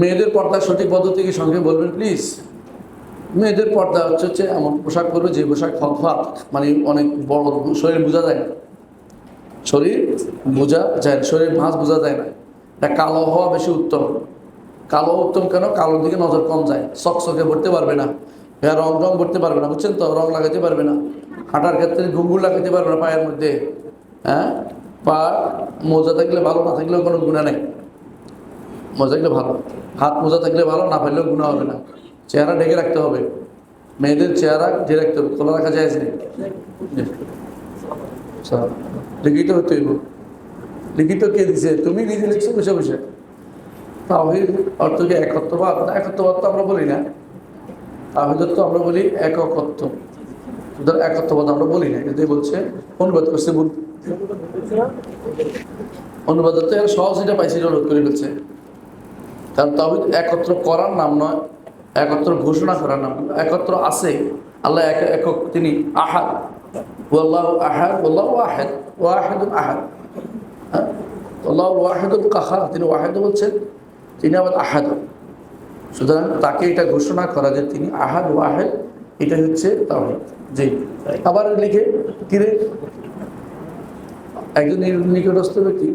মেয়েদের পর্দা সঠিক পদ্ধতিকে সঙ্গে বলবেন প্লিজ মেয়েদের পর্দা হচ্ছে হচ্ছে এমন পোশাক করবে যে পোশাক হঠাৎ মানে অনেক বড় শরীর বোঝা যায় না। শরীর বোঝা যায় না, শরীর ভাঁজ বোঝা যায় না। এটা কালো হওয়া বেশি উত্তম। কালো উত্তম কেন? কালোর দিকে নজর কম যায়। চকচকে ভরতে পারবে না। হ্যাঁ রং রং ভরতে পারবে না। বুঝছেন তো? রং লাগাতে পারবে না। হাঁটার ক্ষেত্রে ঘুঙ্গুর লাগাতে পারবে না পায়ের মধ্যে। হ্যাঁ? পা মোজা থাকলে ভালো, না থাকলেও কোনো গুণা নেই। মজা থাকলে ভালো। হাত মোজা থাকলে ভালো না পারলেও গুণা হবে না। চেহারা ঢেকে রাখতে হবে। মেয়েদের চেহারা ঢেকে রাখতে হবে। খোলা রাখা যায় নেই। আচ্ছা, লিখিত হতে হইব। লিখিত কে দিছে? তুমি নিজে লিখছো বসে বসে। তাহিদ অর্থ কি একত্ববাদ? না একত্ববাদ তো আমরা বলি না। তাহিদত তো আমরা বলি এককত্ব। সুতরাং একত্ববাদ আমরা বলি না। কিন্তু বলছে অনুবাদ করছে বল অনুবাদ তো সহজ এটা পাইছে এটা রোধ করে ফেলছে। কারণ তাহিদ একত্র করার নাম নয়, একত্র ঘোষণা করার নাম একত্র আছে। আল্লাহ এক একক তিনি আহাদ। ওয়াল্লাহ আহাদ ওয়াল্লাহ আহাদ ওয়াহিদুল আহাদ। হ্যাঁ? আল্লাহ ওয়াহিদুল কাহার, তিনি ওয়াহেদ বলছেন, তিনি আবার আহাদ। সুতরাং তাকে এটা ঘোষণা করা যে তিনি আহাদ, ওয়াহেদ এটা হচ্ছে তাহিদ জি। আবার লিখে কিরে একজন নিকটস্থ ব্যক্তি